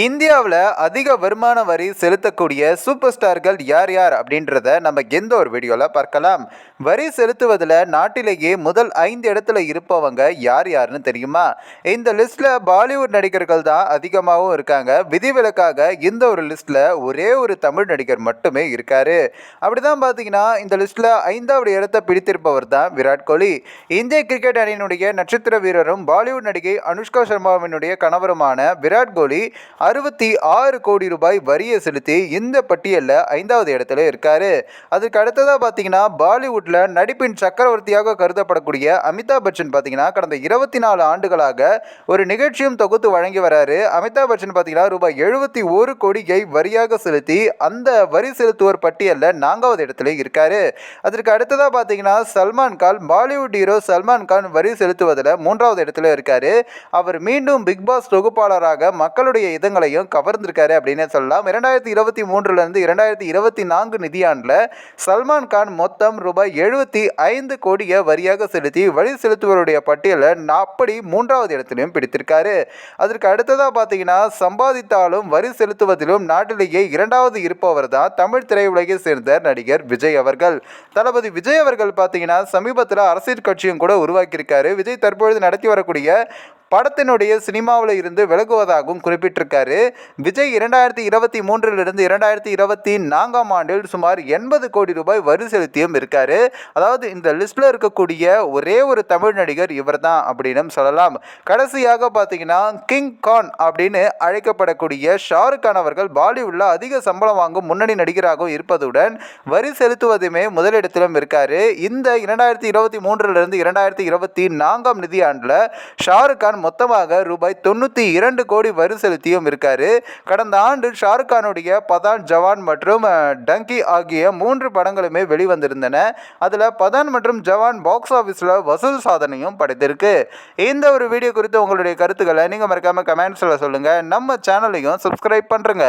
இந்தியாவில் அதிக வருமான வரி செலுத்தக்கூடிய சூப்பர் ஸ்டார்கள் யார் யார் அப்படின்றத நம்ம எந்த ஒரு வீடியோவில் பார்க்கலாம். வரி செலுத்துவதில் நாட்டிலேயே முதல் ஐந்து இடத்துல இருப்பவங்க யார் யாருன்னு தெரியுமா? இந்த லிஸ்ட்டில் பாலிவுட் நடிகர்கள் தான் அதிகமாகவும் இருக்காங்க. விதிவிலக்காக இந்த ஒரு லிஸ்ட்டில் ஒரே ஒரு தமிழ் நடிகர் மட்டுமே இருக்காரு. அப்படிதான் பார்த்தீங்கன்னா இந்த லிஸ்ட்டில் ஐந்தாவது இடத்தை பிடித்திருப்பவர் தான் விராட் கோலி. இந்திய கிரிக்கெட் அணியினுடைய நட்சத்திர வீரரும் பாலிவுட் நடிகை அனுஷ்கா சர்மாவினுடைய கணவருமான விராட் கோலி அறுபத்தி ஆறு கோடி ரூபாய் வரியை செலுத்தி இந்த பட்டியலில் ஐந்தாவது இடத்துல இருக்காரு. அதுக்கு அடுத்ததாக பார்த்தீங்கன்னா பாலிவுட்டில் நடிப்பின் சக்கரவர்த்தியாக கருதப்படக்கூடிய அமிதாப் பச்சன் பார்த்தீங்கன்னா கடந்த இருபத்தி நாலு ஆண்டுகளாக ஒரு நிகழ்ச்சியும் தொகுத்து வழங்கி வராரு. அமிதாப் பச்சன் பார்த்தீங்கன்னா ரூபாய் எழுபத்தி ஒரு கோடியை வரியாக செலுத்தி அந்த வரி செலுத்துவோர் பட்டியலில் நான்காவது இடத்துல இருக்காரு. அதற்கு அடுத்ததாக பார்த்தீங்கன்னா சல்மான் கான் பாலிவுட் ஹீரோ சல்மான் கான் வரி செலுத்துவதில் மூன்றாவது இடத்துல இருக்காரு. அவர் மீண்டும் பிக் பாஸ் தொகுப்பாளராக மக்களுடைய திட்டங்களையும் கவர்ந்திருக்காரு அப்படின்னு சொல்லலாம். இரண்டாயிரத்தி இருபத்தி மூன்றுலேருந்து இரண்டாயிரத்தி இருபத்தி நான்கு நிதியாண்டில் சல்மான் கான் மொத்தம் ரூபாய் எழுபத்தி ஐந்து கோடியை வரியாக செலுத்தி வரி செலுத்துவருடைய பட்டியலில் அப்படி மூன்றாவது இடத்திலையும் பிடித்திருக்காரு. அதற்கு அடுத்ததாக பார்த்தீங்கன்னா சம்பாதித்தாலும் வரி செலுத்துவதிலும் நாட்டிலேயே இரண்டாவது இருப்பவர் தான் தமிழ் திரையுலகை சேர்ந்த நடிகர் விஜய் அவர்கள். தளபதி விஜய் அவர்கள் பார்த்தீங்கன்னா சமீபத்தில் அரசியல் கட்சியும் கூட உருவாக்கியிருக்காரு. விஜய் தற்பொழுது நடத்தி வரக்கூடிய படத்தினுடைய சினிமாவில் இருந்து விலகுவதாகவும் குறிப்பிட்டிருக்காரு. விஜய் இரண்டாயிரத்தி இருபத்தி மூன்றிலிருந்து இரண்டாயிரத்தி இருபத்தி நான்காம் ஆண்டில் சுமார் எண்பது கோடி ரூபாய் வரி செலுத்தியும் இருக்காரு. அதாவது இந்த லிஸ்ட்டில் இருக்கக்கூடிய ஒரே ஒரு தமிழ் நடிகர் இவர் தான் அப்படின்னு சொல்லலாம். கடைசியாக பார்த்தீங்கன்னா கிங் கான் அப்படின்னு அழைக்கப்படக்கூடிய ஷாருக் கான் அவர்கள் பாலிவுட்டில் அதிக சம்பளம் வாங்கும் முன்னணி நடிகராகவும் இருப்பதுடன் வரி செலுத்துவதுமே முதலிடத்திலும் இருக்காரு. இந்த இரண்டாயிரத்தி இருபத்தி மூன்றிலிருந்து இரண்டாயிரத்தி இருபத்தி நான்காம் நிதியாண்டில் ஷாருக் கான் மொத்தமாக ரூபாய் தொண்ணூற்றி இரண்டு கோடி வரி செலுத்தியும் இருக்காரு. கடந்த ஆண்டு ஷாருக் கானுடைய பதான் ஜவான் மற்றும் டங்கி ஆகிய மூன்று படங்களுமே வெளிவந்திருந்தன. அதில் பதான் மற்றும் ஜவான் பாக்ஸ் ஆஃபீஸில் வசூல் சாதனையும் படைத்திருக்கு. இந்த ஒரு வீடியோ குறித்து உங்களுடைய கருத்துக்களை நீங்கள் மறக்காமல் கமெண்ட்ஸில் சொல்லுங்கள் நம்ம சேனலையும் சப்ஸ்கிரைப் பண்ணுறங்க